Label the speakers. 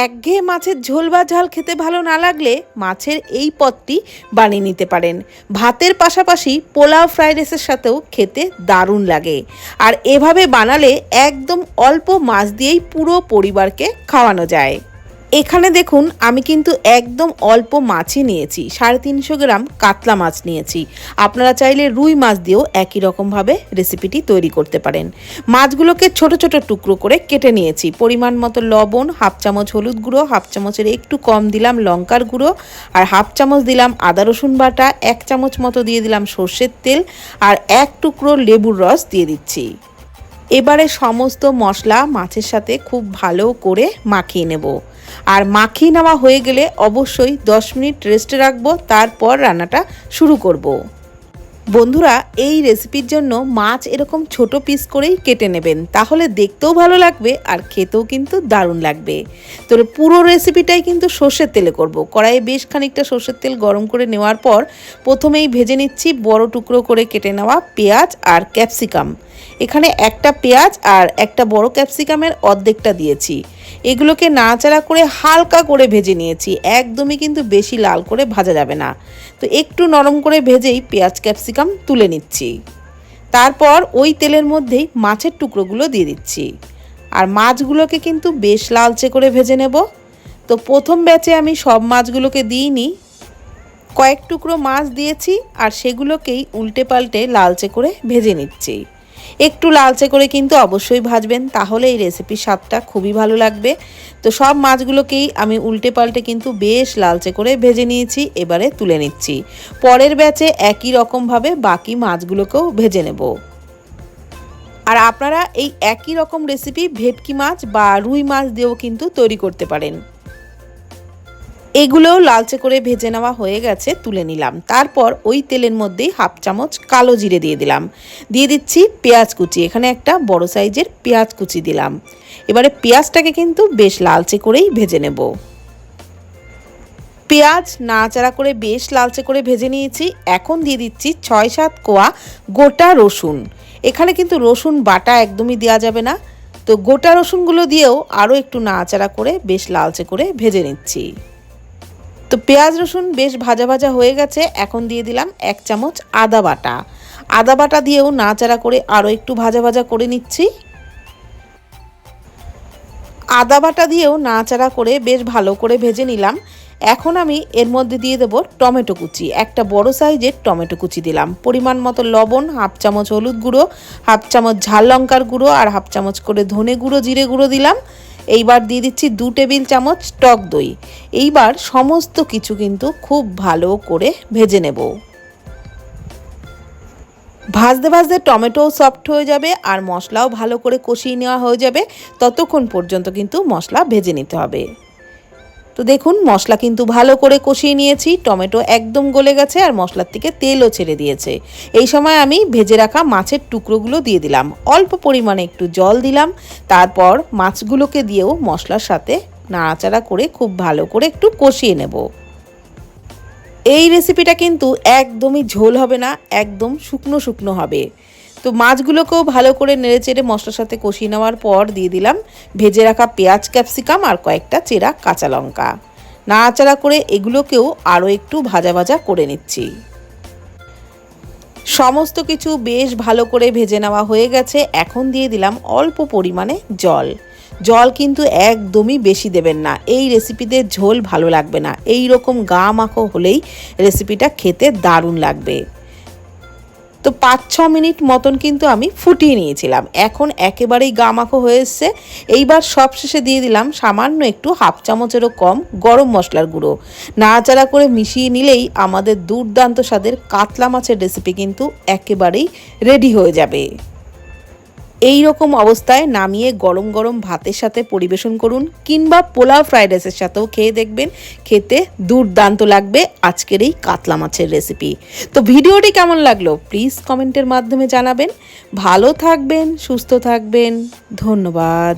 Speaker 1: একঘেয়ে মাছের ঝোল বা ঝাল খেতে ভালো না লাগলে মাছের এই পদটি বানিয়ে নিতে পারেন। ভাতের পাশাপাশি পোলাও, ফ্রাইড রাইসের সাথেও খেতে দারুণ লাগে। আর এভাবে বানালে একদম অল্প মাছ দিয়েই পুরো পরিবারকে খাওয়ানো যায়। এখানে দেখুন, আমি কিন্তু একদম অল্প মাছই নিয়েছি। সাড়ে তিনশো গ্রাম কাতলা মাছ নিয়েছি। আপনারা চাইলে রুই মাছ দিয়েও একই রকমভাবে রেসিপিটি তৈরি করতে পারেন। মাছগুলোকে ছোট ছোট টুকরো করে কেটে নিয়েছি। পরিমাণ মতো লবণ, হাফ চামচ হলুদ গুঁড়ো, হাফ চামচের একটু কম দিলাম লঙ্কার গুঁড়ো, আর হাফ চামচ দিলাম আদা রসুন বাটা, এক চামচ মতো দিয়ে দিলাম সর্ষের তেল, আর এক টুকরো লেবুর রস দিয়ে দিচ্ছি। এবারে সমস্ত মশলা মাছের সাথে খুব ভালো করে মাখিয়ে নেব। আর মাখিয়ে নেওয়া হয়ে গেলে অবশ্যই 10 মিনিট রেস্টে রাখব, তারপর রান্নাটা শুরু করব। বন্ধুরা, এই রেসিপির জন্য মাছ এরকম ছোট পিস করেই কেটে নেবেন, তাহলে দেখতেও ভালো লাগবে আর খেতেও কিন্তু দারুণ লাগবে তো পুরো রেসিপিটাই কিন্তু সর্ষের তেলে করব। কড়াইয়ে বেশ খানিকটা সর্ষের তেল গরম করে নেওয়ার পর প্রথমেই ভেজে নিচ্ছি বড় টুকরো করে কেটে নেওয়া পেঁয়াজ আর ক্যাপসিকাম এখানে একটা পেঁয়াজ আর একটা বড় ক্যাপসিকামের অর্ধেকটা দিয়েছি এগুলোকে নাড়াচাড়া করে হালকা করে ভেজে নিয়েছি। একদমই কিন্তু বেশি লাল করে ভাজা যাবে না। তো একটু নরম করে ভেজেই পেঁয়াজ, ক্যাপসিকাম তুলে নিচ্ছি। তারপর ওই তেলের মধ্যেই মাছের টুকরোগুলো দিয়ে দিচ্ছি। আর মাছগুলোকে কিন্তু বেশ লালচে করে ভেজে নেব। তো প্রথম ব্যাচে আমি সব মাছগুলোকে দিইনি। কয়েক টুকরো মাছ দিয়েছি আর সেগুলোকেই উল্টে পাল্টে লালচে করে ভেজে নিচ্ছি। একটু লালচে করে কিন্তু অবশ্যই ভাজবেন, তাহলে এই রেসিপির স্বাদটা খুবই ভালো লাগবে। তো সব মাছগুলোকেই আমি উল্টে পাল্টে কিন্তু বেশ লালচে করে ভেজে নিয়েছি, এবারে তুলে নিচ্ছি। পরের ব্যাচে একই রকমভাবে বাকি মাছগুলোকেও ভেজে নেব। আর আপনারা এই একই রকম রেসিপি ভেটকি মাছ বা রুই মাছ দিয়েও কিন্তু তৈরি করতে পারেন। এগুলোও লালচে করে ভেজে নেওয়া হয়ে গেছে, তুলে নিলাম। তারপর ওই তেলের মধ্যেই হাফ চামচ কালো জিরে দিয়ে দিলাম। দিয়ে দিচ্ছি পেঁয়াজ কুচি, এখানে একটা বড় সাইজের পেঁয়াজ কুচি দিলাম। এবারে পেঁয়াজটাকে কিন্তু বেশ লালচে করেই ভেজে নেব। পেঁয়াজ নাড়াচাড়া করে বেশ লালচে করে ভেজে নিয়েছি। এখন দিয়ে দিচ্ছি ছয় সাত কোয়া গোটা রসুন। এখানে কিন্তু রসুন বাটা একদমই দেওয়া যাবে না। তো গোটা রসুনগুলো দিয়েও আরও একটু নাড়াচাড়া করে বেশ লালচে করে ভেজে নিচ্ছি। তো পেঁয়াজ, রসুন বেশ ভাজা ভাজা হয়ে গেছে। এখন দিয়ে দিলাম এক চামচ আদা বাটা। আদা বাটা দিয়েও নাচাড়া করে আরও একটু ভাজা ভাজা করে নিচ্ছি। আদা বাটা দিয়েও নাচাড়া করে বেশ ভালো করে ভেজে নিলাম। এখন আমি এর মধ্যে দিয়ে দেবো টমেটো কুচি। একটা বড় সাইজের টমেটো কুচি দিলাম। পরিমাণ মতো লবণ, হাফ চামচ হলুদ গুঁড়ো, হাফ চামচ ঝাল লঙ্কার গুঁড়ো আর হাফ চামচ করে ধনে গুঁড়ো, জিরে গুঁড়ো দিলাম। এইবার দিয়ে দিচ্ছি দু টেবিল চামচ টক দই। এইবার সমস্ত কিছু কিন্তু খুব ভালো করে ভেজে নেব। ভাজতে ভাজতে টমেটোও সফট হয়ে যাবে আর মশলাও ভালো করে কষিয়ে নেওয়া হয়ে যাবে। ততক্ষণ পর্যন্ত কিন্তু মশলা ভেজে নিতে হবে। তো দেখুন, মশলা কিন্তু ভালো করে কষিয়ে নিয়েছি। টমেটো একদম গলে গেছে আর মশলার থেকে তেলও ছেড়ে দিয়েছে। এই সময় আমি ভেজে রাখা মাছের টুকরোগুলো দিয়ে দিলাম। অল্প পরিমাণে একটু জল দিলাম। তারপর মাছগুলোকে দিয়েও মশলার সাথে নাড়াচাড়া করে খুব ভালো করে একটু কষিয়ে নেব। এই রেসিপিটা কিন্তু একদমই ঝোল হবে না, একদম শুকনো শুকনো হবে। তো মাছগুলোকেও ভালো করে নেড়ে চেড়ে মশলার সাথে কষিয়ে নেওয়ার পর দিয়ে দিলাম ভেজে রাখা পেঁয়াজ, ক্যাপসিকাম আর কয়েকটা চেরা কাঁচা লঙ্কা। নাড়াচাড়া করে এগুলোকেও আরও একটু ভাজা ভাজা করে নিচ্ছি। সমস্ত কিছু বেশ ভালো করে ভেজে নেওয়া হয়ে গেছে। এখন দিয়ে দিলাম অল্প পরিমাণে জল। জল কিন্তু একদমই বেশি দেবেন না। এই রেসিপিতে ঝোল ভালো লাগবে না। এই রকম গা মাখো হলেই রেসিপিটা খেতে দারুণ লাগবে। তো পাঁচ, ছ মিনিট মতন কিন্তু আমি ফুটিয়ে নিয়েছিলাম। এখন একেবারেই গামাখো হয়ে এসছে। এইবার সব শেষে দিয়ে দিলাম সামান্য একটু হাফ চামচেরও কম গরম মশলার গুঁড়ো। নাড়াচাড়া করে মিশিয়ে নিলেই আমাদের দুর্দান্ত স্বাদের কাতলা মাছের রেসিপি কিন্তু একেবারেই রেডি হয়ে যাবে। এই রকম অবস্থায় নামিয়ে গরম গরম ভাতের সাথে পরিবেশন করুন, কিংবা পোলাও ফ্রাইড রাইসের সাথেও খেয়ে দেখবেন, খেতে দুর্দান্ত লাগবে আজকের এই কাতলা মাছের রেসিপি তো ভিডিওটি কেমন লাগল? প্লিজ কমেন্টের মাধ্যমে জানাবেন। ভালো থাকবেন, সুস্থ থাকবেন, ধন্যবাদ।